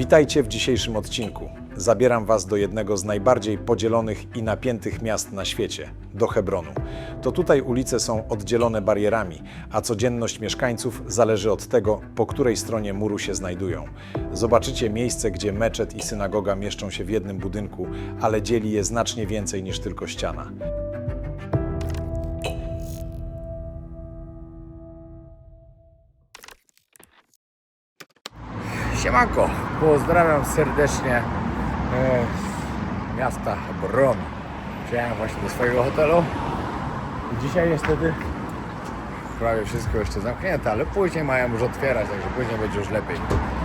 Witajcie w dzisiejszym odcinku. Zabieram Was do jednego z najbardziej podzielonych i napiętych miast na świecie do Hebronu. To tutaj ulice są oddzielone barierami, a codzienność mieszkańców zależy od tego, po której stronie muru się znajdują. Zobaczycie miejsce, gdzie meczet i synagoga mieszczą się w jednym budynku, ale dzieli je znacznie więcej niż tylko ściana. Siemanko, pozdrawiam serdecznie e, z miasta Hebron. Przyjechałem właśnie do swojego hotelu. Dzisiaj niestety prawie wszystko jeszcze zamknięte, ale później mają już otwierać, także później będzie już lepiej.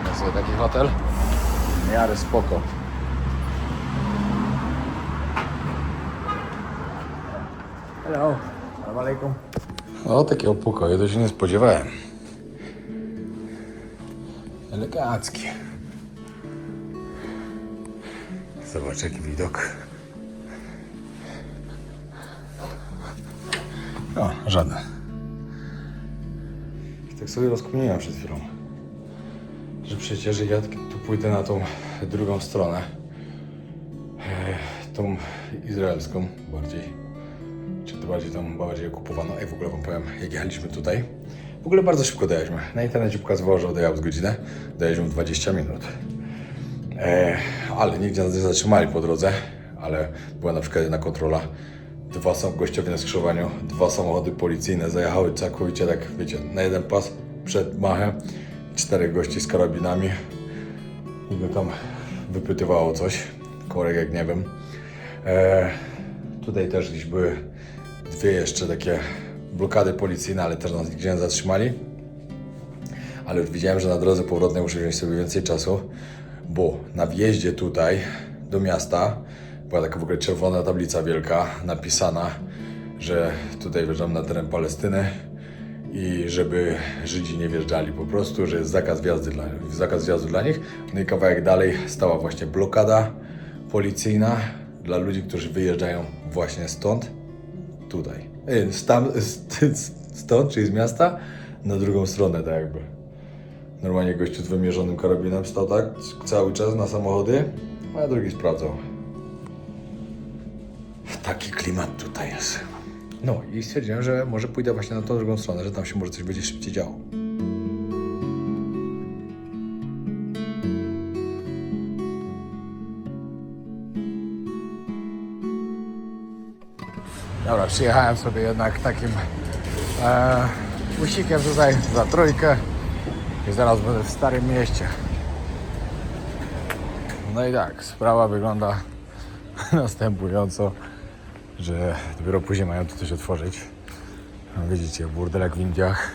Mamy sobie taki hotel, w miarę spoko. Hello, salam alaikum. O, takiego pokoju to się nie spodziewałem. Elegancki. Zobacz jaki widok. O, żaden. Tak sobie rozkminiłem przed chwilą, że przecież ja tu pójdę na tą drugą stronę, e, tą izraelską bardziej, czy to bardziej tą bardziej okupowaną. Ej, w ogóle wam powiem, jak jechaliśmy tutaj, w ogóle bardzo szybko dojechaliśmy. Na internecie pokazywało, że odjechał z godzinę, dojechaliśmy w 20 minut. E, ale nigdzie nas nie zatrzymali po drodze, ale była na przykład jedna kontrola. Dwa są gościowie na skrzyżowaniu, dwa samochody policyjne zajechały całkowicie tak, wiecie, na jeden pas przed machem. Czterech gości z karabinami. I go tam wypytywało coś. Korek jak nie wiem. E, tutaj też gdzieś były dwie jeszcze takie blokady policyjne, ale też nas nigdzie nie zatrzymali ale już widziałem, że na drodze powrotnej muszę wziąć sobie więcej czasu, bo na wjeździe tutaj do miasta była taka w ogóle czerwona tablica wielka napisana, że tutaj wjeżdżam na teren Palestyny i żeby Żydzi nie wjeżdżali po prostu, że jest zakaz wjazdu dla, zakaz wjazdu dla nich. No i kawałek dalej stała właśnie blokada policyjna dla ludzi, którzy wyjeżdżają właśnie stąd, tutaj. Y, Stam, stąd, czyli z miasta, na drugą stronę tak jakby. Normalnie gościu z wymierzonym karabinem stał tak cały czas na samochody, a drugi sprawdzał. Taki klimat tutaj jest. No i stwierdziłem, że może pójdę właśnie na tą drugą stronę, że tam się może coś będzie szybciej działo. Przyjechałem sobie jednak takim e, busikiem tutaj za trójkę i zaraz będę w Starym Mieście. No i tak, sprawa wygląda następująco, że dopiero później mają tu coś otworzyć. No, widzicie, burdel jak w Indiach.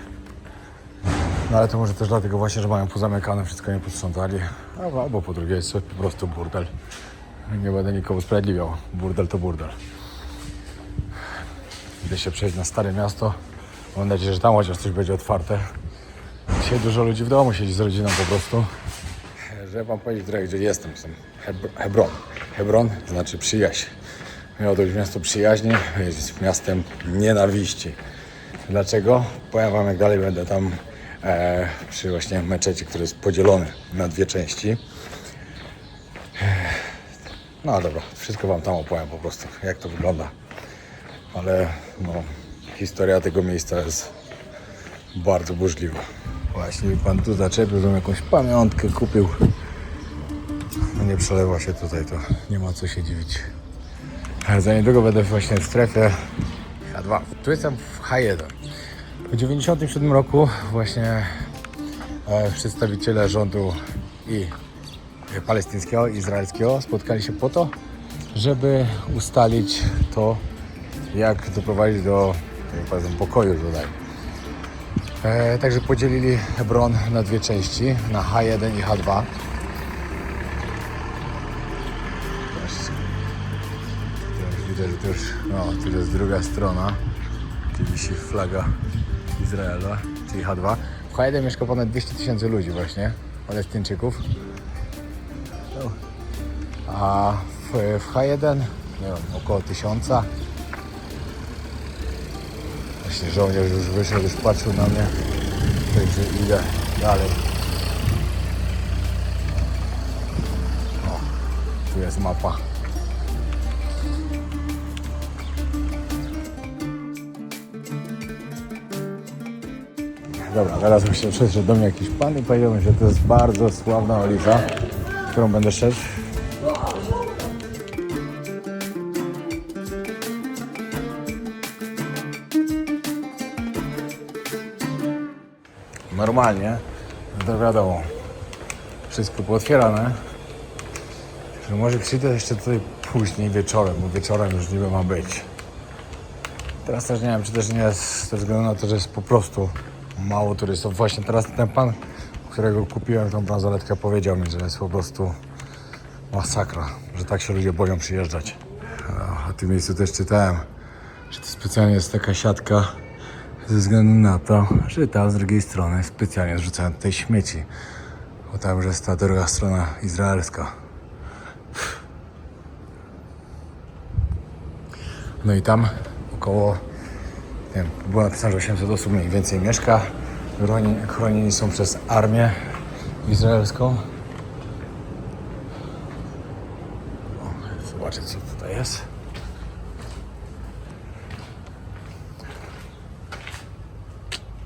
No ale to może też dlatego właśnie, że mają pozamykane, wszystko nie posprzątali. Albo, albo po drugie jest po prostu burdel. Nie będę nikogo usprawiedliwiał. Burdel to burdel. Idę się przejść na Stare Miasto. Mam nadzieję, że tam chociaż coś będzie otwarte. Dzisiaj dużo ludzi w domu siedzi z rodziną po prostu. Że wam powiedzieć trochę, gdzie jestem. Jestem Heb- Hebron. Hebron to znaczy przyjaźń. Miało to być miasto przyjaźni, jest miastem nienawiści. Dlaczego? Powiem wam, jak dalej będę tam e, przy właśnie meczecie, który jest podzielony na dwie części. No dobra, wszystko wam tam opowiem po prostu, jak to wygląda. Ale no, historia tego miejsca jest bardzo burzliwa. Właśnie pan tu zaczepił, żebym jakąś pamiątkę kupił. No nie przelewa się tutaj, to nie ma co się dziwić. Za niedługo będę właśnie w strefie H2. Tu jestem w H1. W 1997 roku właśnie e, przedstawiciele rządu i e, palestyńskiego i izraelskiego spotkali się po to, żeby ustalić to, jak doprowadzić do powiedzmy, pokoju tutaj. E, także podzielili Hebron na dwie części, na H1 i H2. Zobaczcie. Teraz widać, że to już, no, tu jest druga strona, gdzie wisi flaga Izraela, czyli H2. W H1 mieszka ponad 200 tysięcy ludzi właśnie, Palestyńczyków. No. A w, w H1, nie wiem, około tysiąca. Właśnie żołnierz już wyszedł, już patrzył na mnie. Także idę dalej. jest mapa. Dobra, teraz myślę, przyszedł do mnie jakiś pan i powiedział mi, że to jest bardzo sławna ulica, którą będę szedł. Normalnie, no to wiadomo, wszystko pootwierane. Że może przyjdę jeszcze tutaj później wieczorem, bo wieczorem już niby ma być. Teraz też nie wiem, czy też nie jest ze względu na to, że jest po prostu mało turystów. Właśnie teraz ten pan, którego kupiłem tą bransoletkę, powiedział mi, że jest po prostu masakra, że tak się ludzie boją przyjeżdżać. W tym miejscu też czytałem, że to specjalnie jest taka siatka ze względu na to, że tam z drugiej strony specjalnie zrzucają tutaj śmieci. Bo tam już jest ta druga strona izraelska. No i tam około, nie wiem, było napisane, że 800 osób mniej więcej mieszka. Chroni, chronieni są przez armię izraelską. O, zobaczcie co tutaj jest.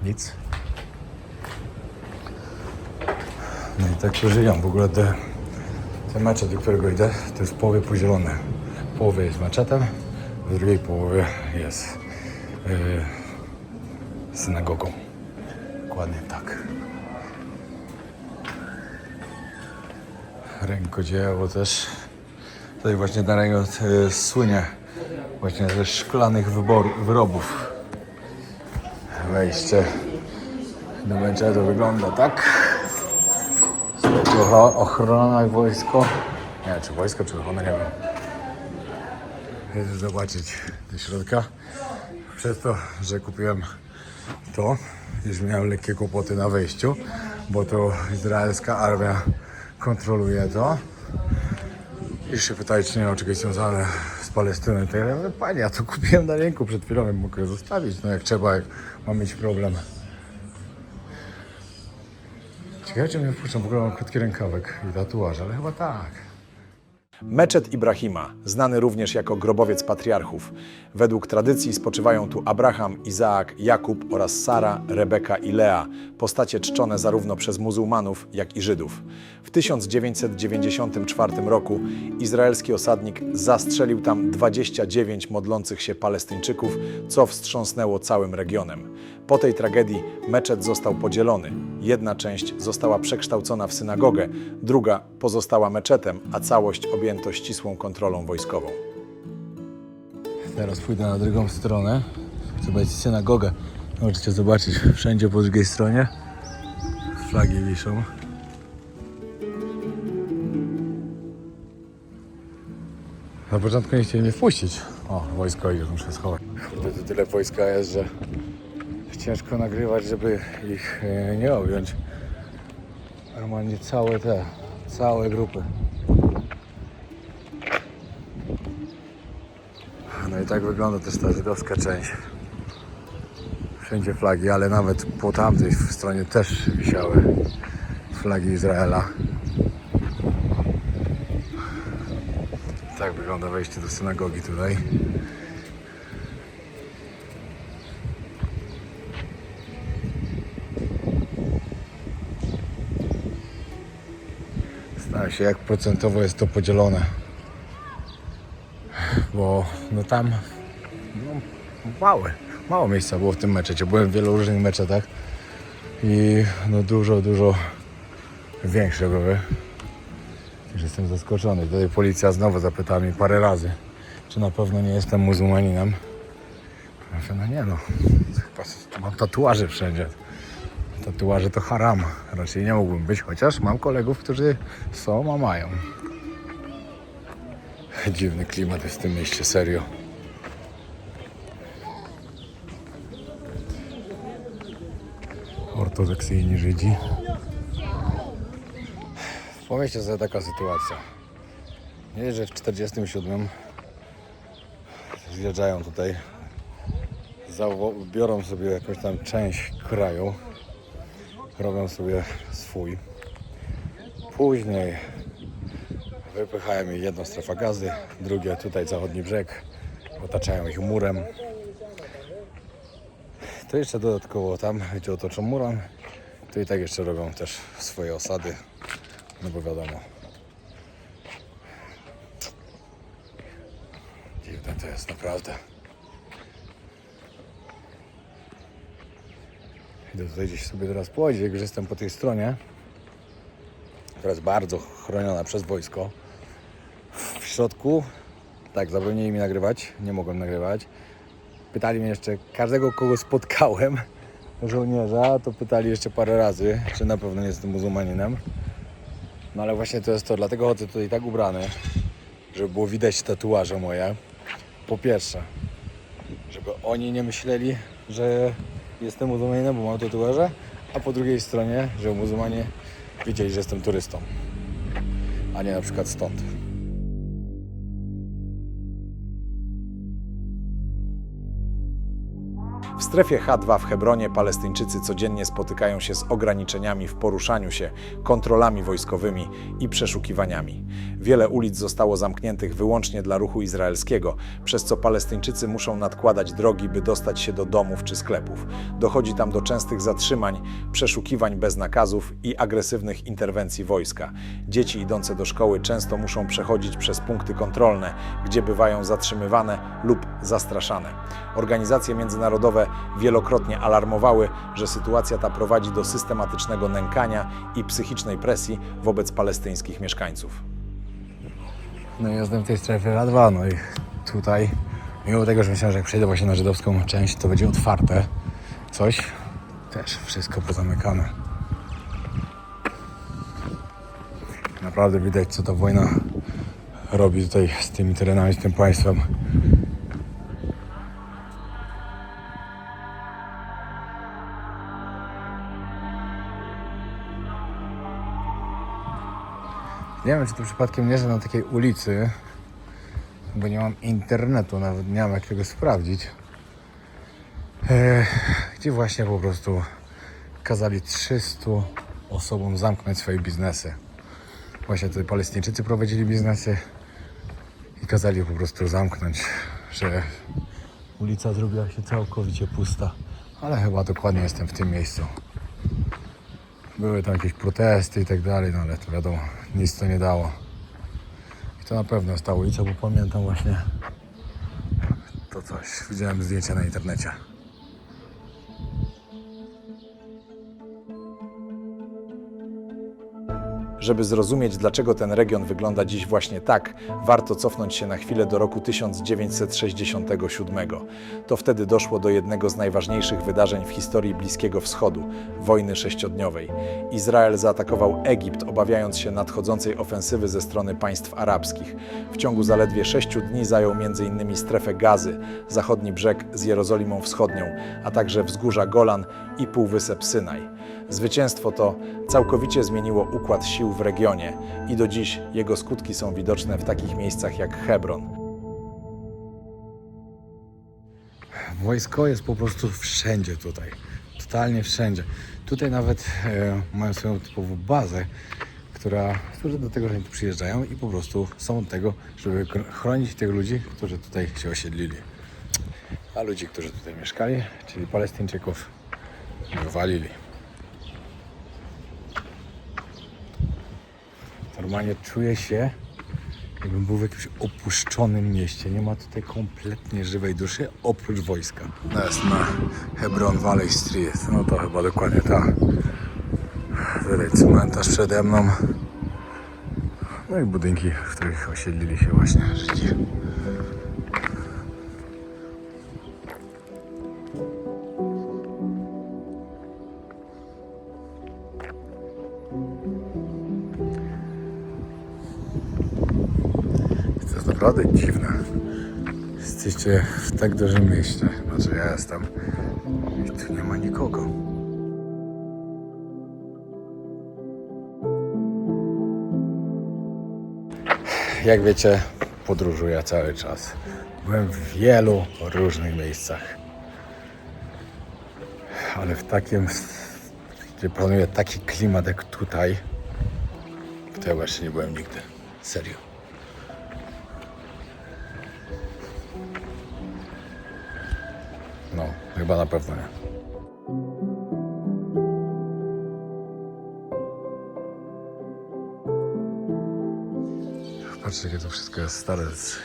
Nic. No i tak żyją. W ogóle te, te mecze, do którego idę, to jest w połowie podzielone. W połowie jest meczetem, w drugiej połowie jest yy, synagogą. Dokładnie tak. Rękodzieło też. Tutaj właśnie Darego yy, słynie właśnie ze szklanych wyrobów. Wejście do meczetu wygląda tak. Ochro- ochrona i wojsko. Nie czy wojsko, czy ochrona, nie wiem. Jedę zobaczyć do środka. Przez to, że kupiłem to, już miałem lekkie kłopoty na wejściu, bo to izraelska armia kontroluje to. I się pytali, czy nie ma czegoś związane z Palestyną. I tak dalej. Mówię, Panie, ja to kupiłem na rynku przed chwilą, mogę zostawić, no jak trzeba, jak mam mieć problem. Ciekawe, czy mnie wpuszczą, w ogóle mam krótki rękawek i tatuaż, ale chyba tak. Meczet Ibrahima, znany również jako grobowiec patriarchów. Według tradycji spoczywają tu Abraham, Izaak, Jakub oraz Sara, Rebeka i Lea, postacie czczone zarówno przez muzułmanów, jak i Żydów. W 1994 roku izraelski osadnik zastrzelił tam 29 modlących się Palestyńczyków, co wstrząsnęło całym regionem. Po tej tragedii meczet został podzielony. Jedna część została przekształcona w synagogę, druga pozostała meczetem, a całość objęto ścisłą kontrolą wojskową. Teraz pójdę na drugą stronę. Zobaczcie synagogę. Możecie zobaczyć wszędzie po drugiej stronie. Flagi wiszą. Na początku nie chcieli mnie wpuścić. O, wojsko idzie, muszę schować. Kurde, tu tyle wojska jest, że ciężko nagrywać, żeby ich e, nie objąć. Normalnie całe te, całe grupy. No i tak wygląda też ta żydowska część. Wszędzie flagi, ale nawet po tamtej stronie też wisiały flagi Izraela. Tak wygląda wejście do synagogi tutaj. Zastanawiam się jak procentowo jest to podzielone bo no tam no, małe, mało miejsca było w tym meczecie. Byłem w wielu różnych meczetach i no dużo, dużo większe były. Już jestem zaskoczony. Tutaj policja znowu zapytała mnie parę razy, czy na pewno nie jestem muzułmaninem. Mówię, no nie no, mam tatuaże wszędzie. Tatuaże to haram. Raczej nie mógłbym być, chociaż mam kolegów, którzy są, a mają. Dziwny klimat jest w tym mieście, serio. Ortodoksyjni Żydzi. Pomyślcie sobie taka sytuacja. Nie, że w 47 zjeżdżają tutaj, biorą sobie jakąś tam część kraju, robią sobie swój. Później Wypychają ich jedną strefę gazy, drugie tutaj zachodni brzeg. Otaczają ich murem. To jeszcze dodatkowo tam, gdzie otoczą murem, to i tak jeszcze robią też swoje osady. No bo wiadomo. Dziwne to jest naprawdę. Idę tutaj gdzieś sobie teraz połodzić, jak już jestem po tej stronie, która jest bardzo chroniona przez wojsko. Środku, tak, zabronili mi nagrywać, nie mogłem nagrywać. Pytali mnie jeszcze każdego, kogo spotkałem, żołnierza, to pytali jeszcze parę razy, czy na pewno nie jestem muzułmaninem. No ale właśnie to jest to, dlatego chodzę tutaj tak ubrany, żeby było widać tatuaże moje. Po pierwsze, żeby oni nie myśleli, że jestem muzułmaninem, bo mam tatuaże, a po drugiej stronie, żeby muzułmanie wiedzieli, że jestem turystą, a nie na przykład stąd. Strefie H2 w Hebronie Palestyńczycy codziennie spotykają się z ograniczeniami w poruszaniu się, kontrolami wojskowymi i przeszukiwaniami. Wiele ulic zostało zamkniętych wyłącznie dla ruchu izraelskiego, przez co Palestyńczycy muszą nadkładać drogi, by dostać się do domów czy sklepów. Dochodzi tam do częstych zatrzymań, przeszukiwań bez nakazów i agresywnych interwencji wojska. Dzieci idące do szkoły często muszą przechodzić przez punkty kontrolne, gdzie bywają zatrzymywane lub zastraszane. Organizacje międzynarodowe wielokrotnie alarmowały, że sytuacja ta prowadzi do systematycznego nękania i psychicznej presji wobec palestyńskich mieszkańców. No i jestem w tej strefie H2, no i tutaj, mimo tego, że myślałem, że jak przejdę właśnie na żydowską część, to będzie otwarte coś, też wszystko pozamykane. Naprawdę widać, co ta wojna robi tutaj z tymi terenami, z tym państwem. Nie wiem, czy to przypadkiem nie, że na takiej ulicy, bo nie mam internetu, nawet nie mam jak tego sprawdzić, gdzie właśnie po prostu kazali 300 osobom zamknąć swoje biznesy. Właśnie tutaj Palestyńczycy prowadzili biznesy i kazali po prostu zamknąć, że ulica zrobiła się całkowicie pusta. Ale chyba dokładnie jestem w tym miejscu. Były tam jakieś protesty i tak dalej, no ale to wiadomo, nic to nie dało. I to na pewno jest ta ulica, bo pamiętam właśnie to coś. Widziałem zdjęcia na internecie. Żeby zrozumieć, dlaczego ten region wygląda dziś właśnie tak, warto cofnąć się na chwilę do roku 1967. To wtedy doszło do jednego z najważniejszych wydarzeń w historii Bliskiego Wschodu wojny sześciodniowej. Izrael zaatakował Egipt, obawiając się nadchodzącej ofensywy ze strony państw arabskich. W ciągu zaledwie sześciu dni zajął m.in. strefę Gazy, zachodni brzeg z Jerozolimą Wschodnią, a także wzgórza Golan i półwysep Synaj. Zwycięstwo to całkowicie zmieniło układ sił w regionie i do dziś jego skutki są widoczne w takich miejscach jak Hebron. Wojsko jest po prostu wszędzie tutaj. Totalnie wszędzie. Tutaj nawet e, mają swoją typową bazę, która służy do tego, że oni tu przyjeżdżają i po prostu są od tego, żeby chr- chronić tych ludzi, którzy tutaj się osiedlili. A ludzi, którzy tutaj mieszkali, czyli Palestyńczyków, wywalili. Normalnie czuję się, jakbym był w jakimś opuszczonym mieście. Nie ma tutaj kompletnie żywej duszy, oprócz wojska. To jest na Hebron Valley Street. No to chyba dokładnie ta. Tutaj cmentarz przede mną. No i budynki, w których osiedlili się właśnie Żydzi. Naprawdę dziwne. Jesteście w tak dużym mieście, znaczy ja jestem i tu nie ma nikogo. Jak wiecie, podróżuję cały czas. Byłem w wielu różnych miejscach. Ale w takim, gdzie panuje taki klimat jak tutaj, to ja właśnie nie byłem nigdy. Serio. Chyba na pewno nie. Patrzcie, jakie to wszystko jest stare. Z,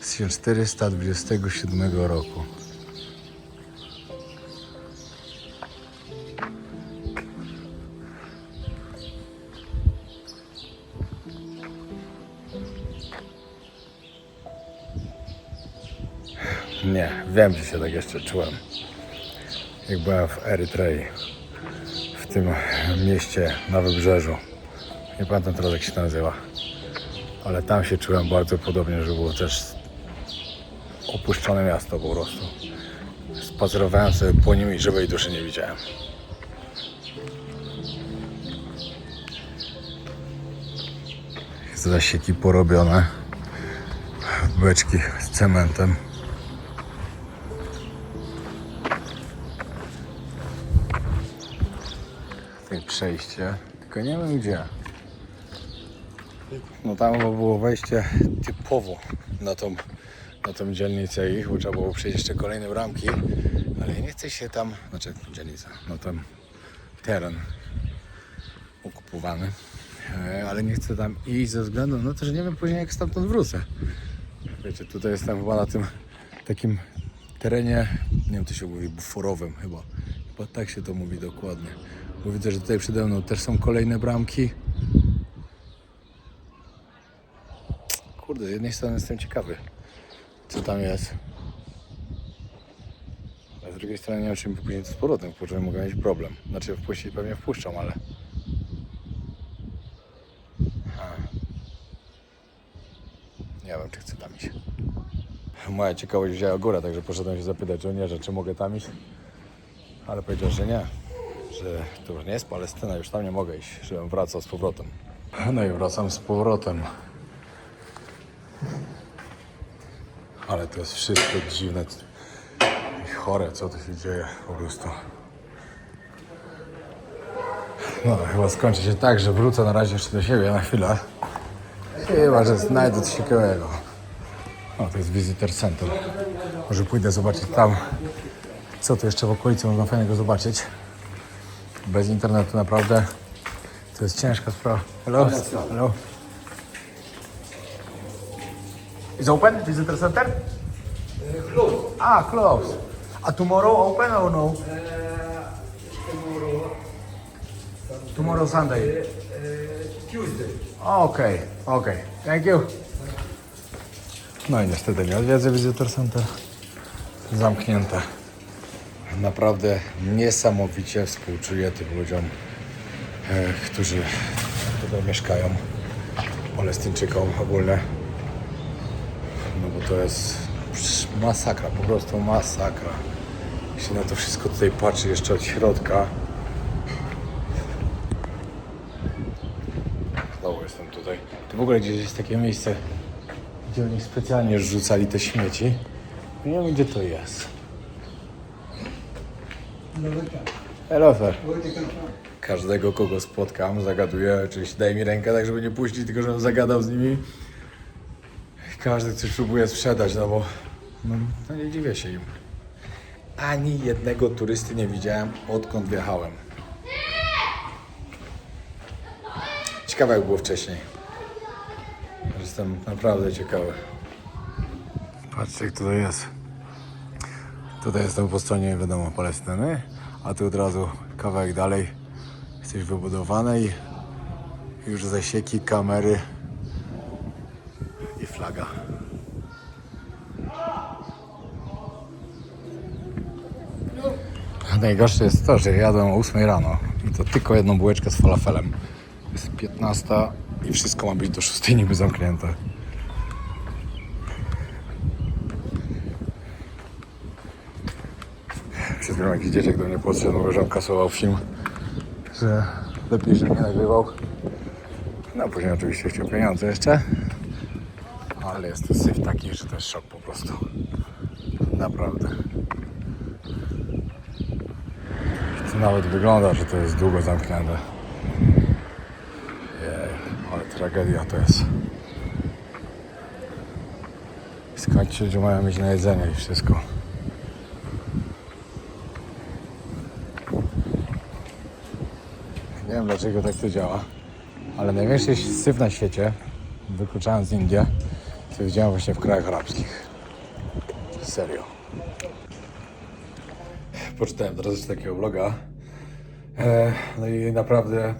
z 1427 roku. Nie, wiem, że się tak jeszcze czułem. Jak byłem w Erytrei, w tym mieście na wybrzeżu. Nie pamiętam teraz, jak się nazywa. Ale tam się czułem bardzo podobnie, że było też opuszczone miasto po prostu. Spacerowałem sobie po nim i żywej duszy nie widziałem. Zasieki porobione. Beczki z cementem. Przejście, tylko nie wiem gdzie. No tam było wejście typowo na tą, na tą dzielnicę ich, bo trzeba było przejść jeszcze kolejne bramki, ale nie chce się tam, znaczy dzielnica, no tam teren okupowany, e, ale nie chcę tam iść ze względu na to, że nie wiem później jak stamtąd wrócę. Wiecie, tutaj jestem chyba na tym takim terenie, nie wiem, to się mówi buforowym chyba, chyba tak się to mówi dokładnie. Bo widzę, że tutaj przede mną też są kolejne bramki. Kurde, z jednej strony jestem ciekawy, co tam jest. A z drugiej strony nie wiem, czy mi później z powrotem wpuszczą, mogę mieć problem. Znaczy wpuścić pewnie wpuszczą, ale... Nie wiem, czy chcę tam iść. Moja ciekawość wzięła górę, także poszedłem się zapytać żołnierza, czy mogę tam iść. Ale powiedział, że nie. To już nie jest Palestyna, już tam nie mogę iść, żebym wracał z powrotem. No i wracam z powrotem. Ale to jest wszystko dziwne i chore, co tu się dzieje po prostu. No, chyba skończy się tak, że wrócę na razie jeszcze do siebie na chwilę. Chyba, że znajdę coś ciekawego. O, to jest Visitor Center. Może pójdę zobaczyć tam, co tu jeszcze w okolicy można fajnego zobaczyć. Bez internetu naprawdę to jest ciężka sprawa. Hello? Hello? Is open? Visitor Center? close. Ah, close. A tomorrow open or no? tomorrow, Tomorrow Sunday. uh, Tuesday. Okej, okej. Thank you. No i niestety nie odwiedzę Visitor Center. Zamknięte. Naprawdę niesamowicie współczuję tym ludziom, e, którzy tutaj mieszkają. Palestyńczykom ogólnie. No bo to jest masakra, po prostu masakra. Się na to wszystko tutaj patrzy jeszcze od środka. Znowu jestem tutaj. Tu w ogóle gdzieś jest takie miejsce, gdzie oni specjalnie rzucali te śmieci. Nie wiem gdzie to jest. Hello sir. Każdego kogo spotkam zagaduję, oczywiście daje mi rękę tak żeby nie puścić, tylko żebym zagadał z nimi. Każdy coś próbuje sprzedać, no bo no, no nie dziwię się im. Ani jednego turysty nie widziałem odkąd wjechałem. Ciekawe jak było wcześniej. Jestem naprawdę ciekawy. Patrzcie jak tutaj jest. Tutaj jestem po stronie wiadomo Palestyny, a tu od razu kawałek dalej jest coś wybudowane i już zasieki, kamery i flaga. Najgorsze jest to, że jadłem o 8 rano i to tylko jedną bułeczkę z falafelem. Jest 15 i wszystko ma być do 6 niby zamknięte. Przed jakiś dzieciak do mnie podszedł, mówił, że on kasował film, że lepiej, że nie nagrywał. No później oczywiście chciał pieniądze jeszcze. Ale jest to syf taki, że to jest szok po prostu. Naprawdę. To nawet wygląda, że to jest długo zamknięte. Jej, ale tragedia to jest. Skończcie, że mają mieć na jedzenie i wszystko. Nie wiem dlaczego tak to działa, ale największy syf na świecie, wykluczając Indię, to widziałem właśnie w krajach arabskich. Serio. Poczytałem teraz takiego vloga. E, no i naprawdę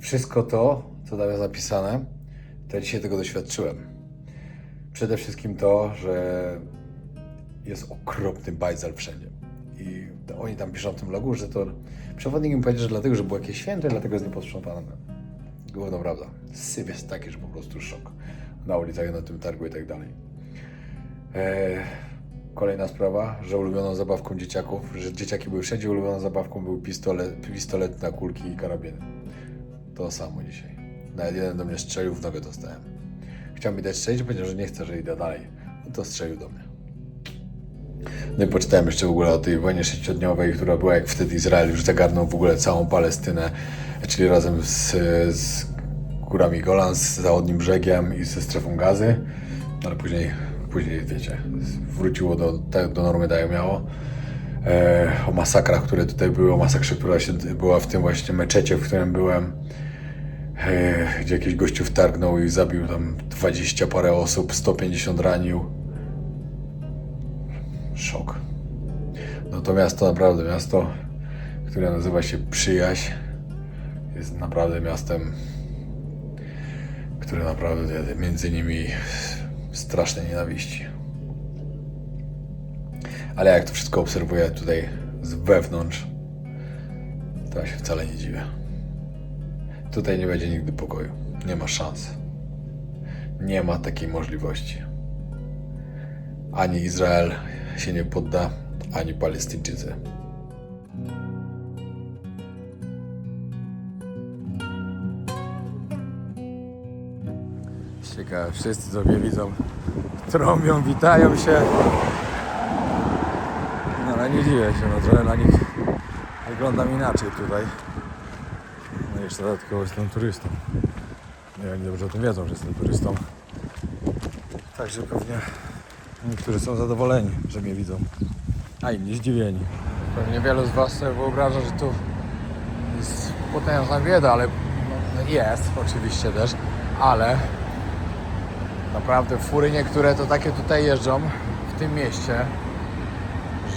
wszystko to, co tam jest napisane, to ja dzisiaj tego doświadczyłem. Przede wszystkim to, że jest okropny bajzel wszędzie. Oni tam piszą w tym logu, że to przewodnik im powiedział, że dlatego, że było jakieś święto i dlatego jest nieposprzątane. Główna prawda. Syf jest taki, że po prostu szok. Na ulicach, na tym targu i tak dalej. Eee, kolejna sprawa, że ulubioną zabawką dzieciaków, że dzieciaki były wszędzie, ulubioną zabawką był pistolet, pistolet na kulki i karabiny. To samo dzisiaj. Nawet jeden do mnie strzelił, w nogę dostałem. Chciał mi dać strzelić, powiedział, że nie chce, że idę dalej. No to strzelił do mnie. No i poczytałem jeszcze w ogóle o tej wojnie sześciodniowej, która była jak wtedy Izrael już zagarnął w ogóle całą Palestynę, czyli razem z, z górami Golan, z zachodnim brzegiem i ze strefą gazy, ale później, później wiecie, wróciło do, tak do normy, tak jak miało. E, o masakrach, które tutaj były, o masakrze, która się była w tym właśnie meczecie, w którym byłem, e, gdzie jakiś gościu wtargnął i zabił tam 20 parę osób, 150 ranił. Szok. No to miasto naprawdę, miasto, które nazywa się Przyjaźń, jest naprawdę miastem, które naprawdę między nimi straszne nienawiści. Ale jak to wszystko obserwuję tutaj z wewnątrz, to ja się wcale nie dziwię. Tutaj nie będzie nigdy pokoju. Nie ma szans. Nie ma takiej możliwości. Ani Izrael się nie podda, ani Palestyńczycy. Ciekawe, wszyscy co mnie widzą, trąbią, witają się. No ale nie dziwię się, no trochę na nich wyglądam inaczej tutaj. No jeszcze dodatkowo jestem turystą. Nie, oni dobrze o tym wiedzą, że jestem turystą. Także pewnie niektórzy są zadowoleni, że mnie widzą, a inni zdziwieni. Pewnie wielu z Was sobie wyobraża, że tu jest potężna bieda, ale jest oczywiście też, ale naprawdę fury niektóre to takie tutaj jeżdżą w tym mieście,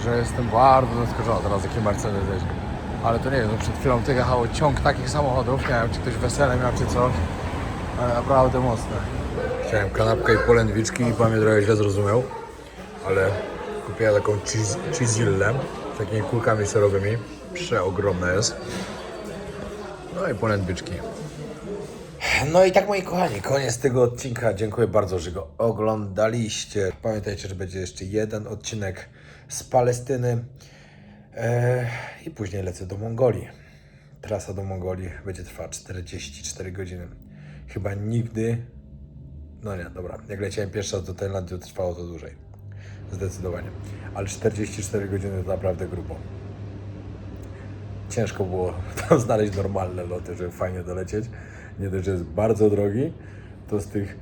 że jestem bardzo zaskoczony teraz jaki Mercedes jeździ. Ale to nie wiem, no przed chwilą ty jechało ciąg takich samochodów, nie wiem czy ktoś wesele miał czy coś, ale naprawdę mocne. Chciałem kanapkę i polędwiczki i pan mnie trochę źle zrozumiał, ale kupiłem taką cheesillę z takimi kulkami serowymi, przeogromna jest. No i polędwiczki. No i tak moi kochani, koniec tego odcinka. Dziękuję bardzo, że go oglądaliście. Pamiętajcie, że będzie jeszcze jeden odcinek z Palestyny eee, i później lecę do Mongolii. Trasa do Mongolii będzie trwała 44 godziny. Chyba nigdy, no nie, dobra, jak leciałem pierwszy raz do Tajlandii, to trwało to dłużej. Zdecydowanie. Ale 44 godziny to naprawdę grubo. Ciężko było tam znaleźć normalne loty, żeby fajnie dolecieć. Nie dość, że jest bardzo drogi, to z tych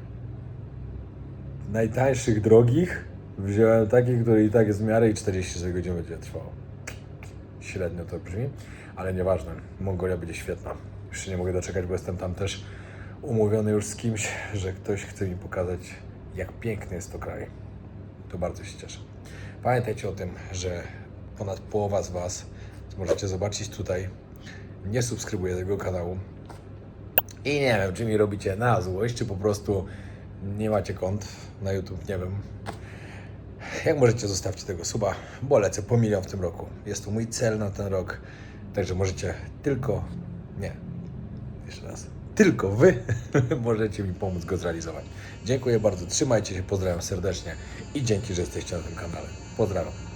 najtańszych drogich wziąłem taki, który i tak jest w miarę i 44 godziny będzie trwało. Średnio to brzmi, ale nieważne. Mongolia będzie świetna. Już się nie mogę doczekać, bo jestem tam też umówiony już z kimś, że ktoś chce mi pokazać, jak piękny jest to kraj. To bardzo się cieszę. Pamiętajcie o tym, że ponad połowa z Was, możecie zobaczyć tutaj, nie subskrybuje tego kanału. I nie wiem, czy mi robicie na złość, czy po prostu nie macie kont na YouTube, nie wiem. Jak możecie, zostawcie tego suba, bo lecę po milion w tym roku. Jest to mój cel na ten rok, także możecie tylko, nie, jeszcze raz, tylko Wy możecie mi pomóc go zrealizować. Dziękuję bardzo, trzymajcie się, pozdrawiam serdecznie i dzięki, że jesteście na tym kanale. Pozdrawiam.